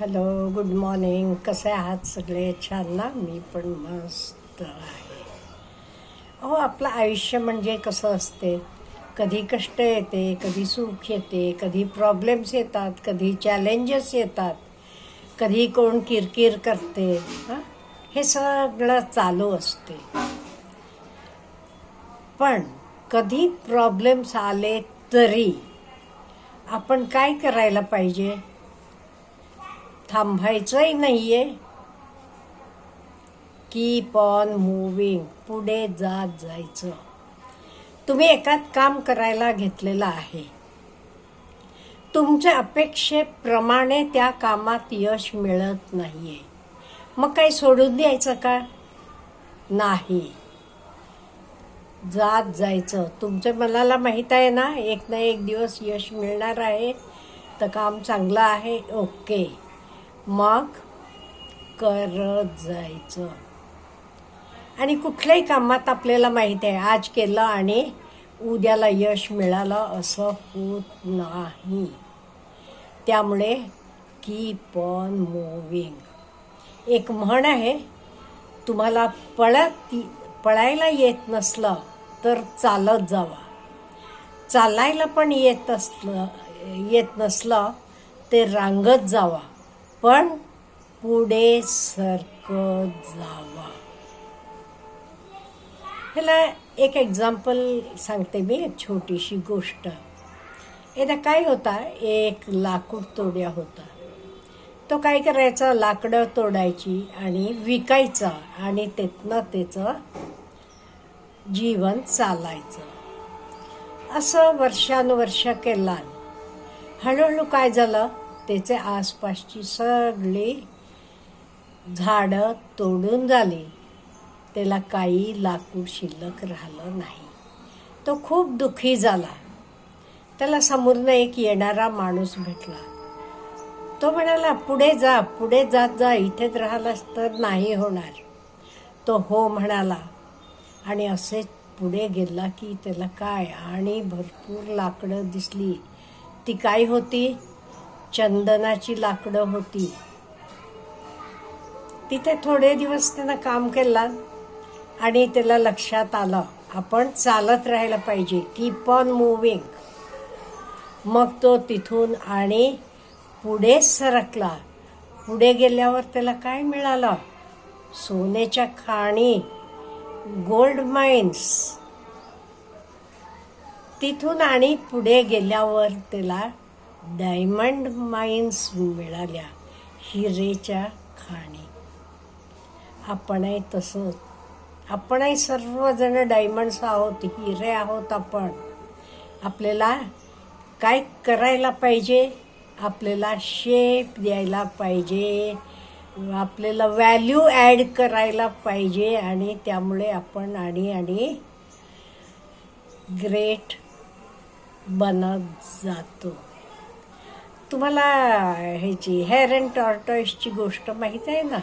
Hello good morning कसे आहात सगळे? छान ना? मी पण मस्त आहे. अहो आपलं आयुष्य म्हणजे कसं असते? कधी कष्ट येते कधी सुख येते कधी प्रॉब्लेम्स येतात कधी चॅलेंजेस येतात कधी कोण किरकिर करते हां? हे सगळं चालू असते. पण कधी प्रॉब्लेम्स आले तरी आपण काय करायला पाहिजे? थांबायचंही नाहीये. कीप ऑन मुव्हिंग पुढे जात जायचं. तुम्ही एकात काम करायला घेतलेलं आहे. तुमच्या अपेक्षेप्रमाणे त्या कामात यश मिळत नाहीये. मग काही सोडून द्यायचं का? नाही. जात जायचं. तुमच्या मनाला माहीत आहे ना? एक ना एक दिवस यश मिळणार आहे. तर काम चांगलं आहे. ओके. मग करत जायचं. आणि कुठल्याही कामात आपल्याला माहीत आहे आज केलं आणि उद्याला यश मिळालं असं होत नाही. त्यामुळे कीप ऑन मूविंग एक म्हण आहे तुम्हाला पळत पळायला येत नसलं तर चालत जावा. चालायला पण येत असलं येत नसलं ते रांगत जावा. पण पुढे सरकत जावा. ह्याला एक एक्झाम्पल सांगते मी एक छोटीशी गोष्ट. एकदा काय होता एक लाकूड तोड्या होता. तो काय करायचा लाकडं तोडायची आणि विकायचा आणि त्यातनं त्याचं जीवन चालायचं. असं वर्षानुवर्ष केला. हळूहळू काय झालं? त्याचे आसपासची सगळी झाडं तोडून झाली. त्याला काही लाकूड शिल्लक राहिलं नाही. तो खूप दुःखी झाला. त्याला समोरनं एक येणारा माणूस भेटला. तो म्हणाला पुढे जा पुढे जात जा इथेच राहिलास तर नाही होणार. तो हो म्हणाला आणि असेच पुढे गेला की त्याला काय आणि भरपूर लाकडं दिसली. ती काय होती? चंदनाची लाकडं होती. तिथे थोडे दिवस त्यानं काम केलं आणि त्याला लक्षात आलं आपण चालत राहायला पाहिजे. कीप ऑन मुव्हिंग मग तो तिथून आणि पुढे सरकला. पुढे गेल्यावर त्याला काय मिळालं? सोन्याच्या खाणी गोल्ड माइन्स तिथून आणि पुढे गेल्यावर त्याला डायमंड माइन्स मिळाल्या हिरेच्या खाणी. आपणही तसंच. आपणही सर्वजण डायमंड्स आहोत हिरे आहोत आपण. आपल्याला काय करायला पाहिजे? आपल्याला शेप द्यायला पाहिजे. आपल्याला व्हॅल्यू ॲड करायला पाहिजे आणि त्यामुळे आपण आणि आणि ग्रेट बनत जातो. तुम्हाला ह्याची हेअर अँड टॉर्टॉइसची गोष्ट माहीत आहे ना?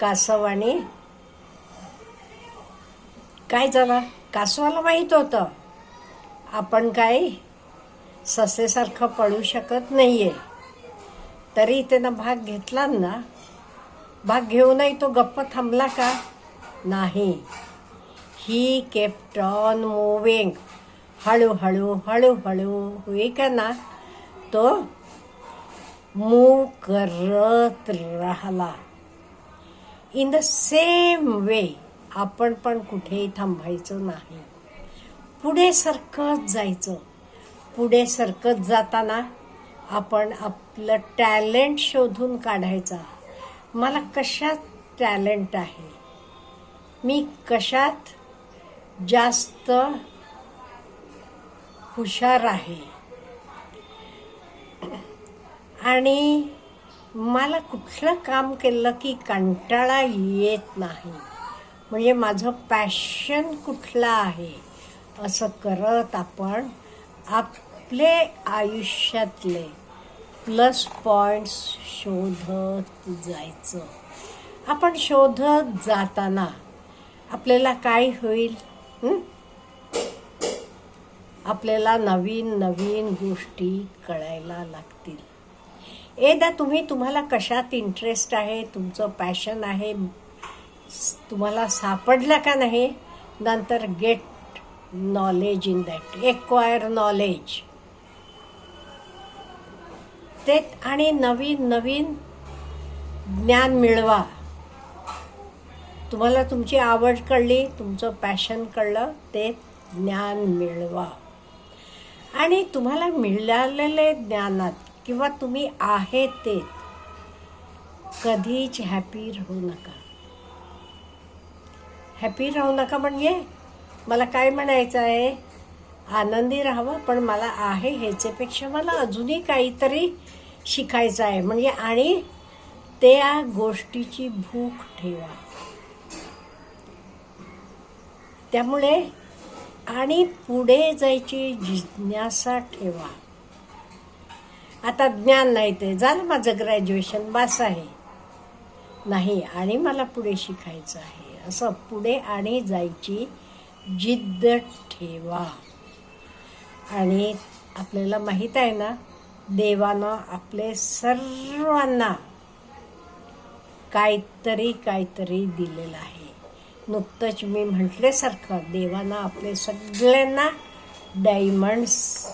कासव आणि काय झालं? कासवाला माहीत होतं. आपण काय ससेसारखं पळू शकत नाही आहे तरी त्यानं भाग घेतला ना? भाग घेऊनही तो गप्प थांबला का? नाही. ही केप्ट ऑन मूविंग हळूहळू हळूहळू होई का ना? तो मूव करत राहिला. इन द सेम वे आपण पण कुठेही थांबायचं नाही. पुढे सरकत जायचं. पुढे सरकत जाताना आपण आपलं टॅलेंट शोधून काढायचा. मला कशात टॅलेंट आहे? मी कशात जास्त हुशार आहे? आणि मला कुठलं काम केलं की कंटाळा येत नाही. म्हणजे माझं पॅशन कुठलं आहे? असं करत आपण आपले आयुष्यातले प्लस पॉईंट्स शोधत जायचं. आपण शोधत जाताना आपल्याला काय होईल? आपल्याला नवीन नवीन गोष्टी कळायला लागतील. एकदा तुम्ही तुम्हाला कशात इंटरेस्ट आहे? तुमचं पॅशन आहे? तुम्हाला सापडलं का नाही? नंतर get knowledge in that acquire knowledge ते आणि नवीन नवीन ज्ञान मिळवा. तुम्हाला तुमची आवड कळली तुमचं पॅशन कळलं ते ज्ञान मिळवा. आणि तुम्हाला मिळालेले ज्ञानात किंवा तुम्ही आहे ते कधीच हॅपी राहू नका. हॅपी राहू नका म्हणजे मला काय म्हणायचं आहे? आनंदी राहावं पण मला आहे ह्याच्यापेक्षा मला अजूनही काहीतरी शिकायचं आहे. म्हणजे आणि त्या गोष्टीची भूक ठेवा. त्यामुळे आणि पुढे जायची जिज्ञासा ठेवा. आता ज्ञान नाही ते. झालं माझं ग्रॅज्युएशन बास आहे. नाही आणि मला पुढे शिकायचं आहे. असं पुढे आणि जायची जिद्द ठेवा. आणि आपल्याला माहीत आहे ना देवानं आपले सर्वांना काहीतरी काहीतरी दिलेलं आहे. नुकतंच मी म्हटल्यासारखं देवानं आपले सगळ्यांना डायमंड्स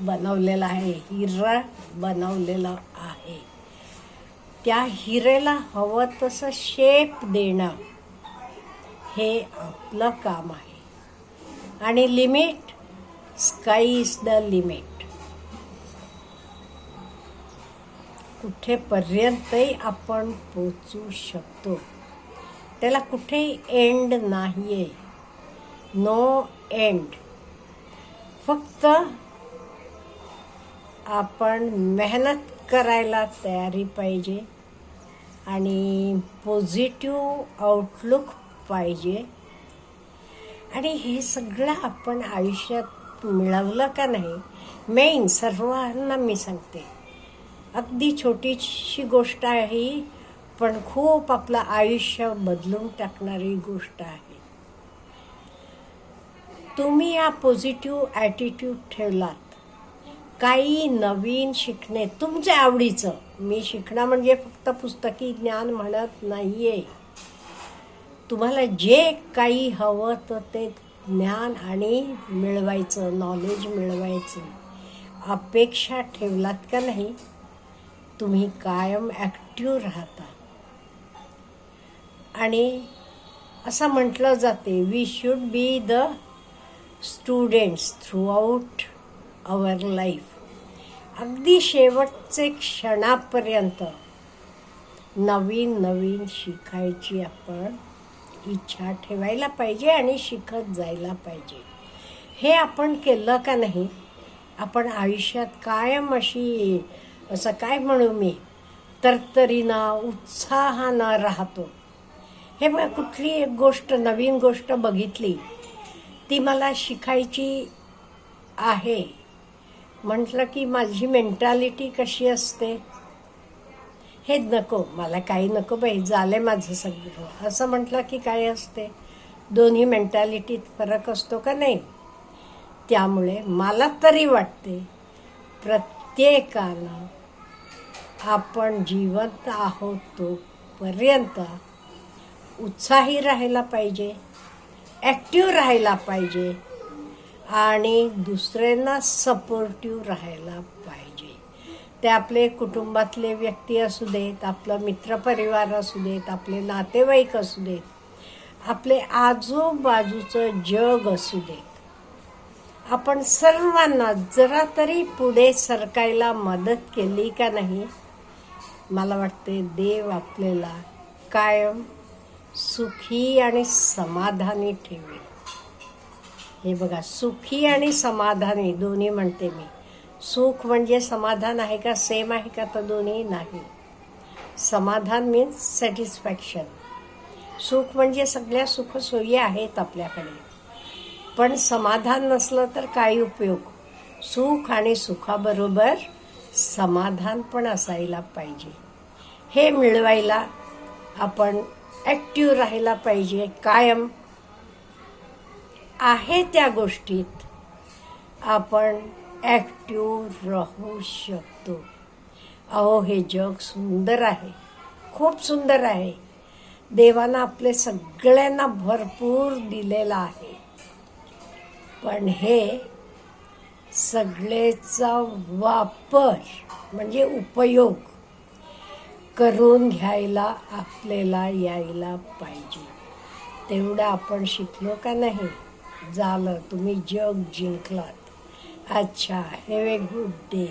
बनवलेलं आहे हिरा बनवलेला आहे. त्या हिरेला हवं तसं शेप देणं हे आपलं काम आहे. आणि limit sky is the limit कुठेपर्यंतही आपण पोचू शकतो. त्याला कुठेही एंड नाही आहे नो एंड फक्त आपण मेहनत करायला तयारी पाहिजे आणि पॉझिटिव्ह आउटलुक पाहिजे. आणि हे सगळं आपण आयुष्यात मिळवलं का नाही मेन सर्वांना मी सांगते. अगदी छोटीशी गोष्ट आहे ही, पण खूप आपलं आयुष्य बदलून टाकणारी गोष्ट आहे. तुम्ही या पॉझिटिव्ह ॲटिट्यूड ठेवलात काही नवीन शिकणे तुमच्या आवडीचं. मी शिकणं म्हणजे फक्त पुस्तकी ज्ञान म्हणत नाही आहे तुम्हाला जे काही हवं तर ते ज्ञान आणि मिळवायचं नॉलेज मिळवायचं. अपेक्षा ठेवलात का नाही? तुम्ही कायम ॲक्टिव्ह राहता. आणि असं म्हटलं जाते we should be the students through our life अगदी शेवटचे क्षणापर्यंत नवीन नवीन शिकायची आपण इच्छा ठेवायला पाहिजे आणि शिकत जायला पाहिजे. हे आपण केलं का नाही? आपण आयुष्यात कायम अशी असं काय म्हणू मी? तरतरीनं उत्साहानं राहतो. हे मग कुठली एक गोष्ट नवीन गोष्ट बघितली ती मला शिकायची आहे. म्हटलं की माझी मेंटॅलिटी कशी असते? हे नको मला काही नको बाई झालं माझं सगळं. असं म्हटलं की काय असते? दोन्ही मेंटॅलिटीत फरक असतो का नाही? त्यामुळे मला तरी वाटते प्रत्येकानं आपण जिवंत आहोत तोपर्यंत उत्साही राहायला पाहिजे ॲक्टिव्ह राहायला पाहिजे. आणि दुसऱ्यांना सपोर्टिव्ह राहायला पाहिजे. ते आपले कुटुंबातले व्यक्ती असू देत आपला मित्रपरिवार असू देत आपले नातेवाईक असू देत आपले आजूबाजूचं जग असू देत. आपण सर्वांना जरा तरी पुढे सरकायला मदत केली का नाही? मला वाटते देव आपल्याला कायम सुखी आणि समाधानी ठेवेल. हे बघा सुखी आणि समाधानी दोन्ही म्हणते मी. सुख म्हणजे समाधान आहे का सेम आहे का तर दोन्ही नाही. समाधान मीन्स सॅटिस्फॅक्शन सुख म्हणजे सगळ्या सुखसोयी आहेत आपल्याकडे. पण समाधान नसलं तर काही उपयोग? सुख आणि सुखाबरोबर समाधान पण असायला पाहिजे. हे मिळवायला आपण ॲक्टिव्ह राहायला पाहिजे कायम. आहे त्या गोष्टीत. आपण ॲक्टिव्ह राहू शकतो. अहो हे जग सुंदर आहे. खूप सुंदर आहे. देवानं आपले सगळ्यांना भरपूर दिलेलं आहे. पण हे सगळेचा वापर म्हणजे उपयोग करून घ्यायला आपल्याला यायला पाहिजे. तेवढं आपण शिकलो का नाही? झालं तुम्ही जग जिंकलात. अच्छा हॅव ए गुड डे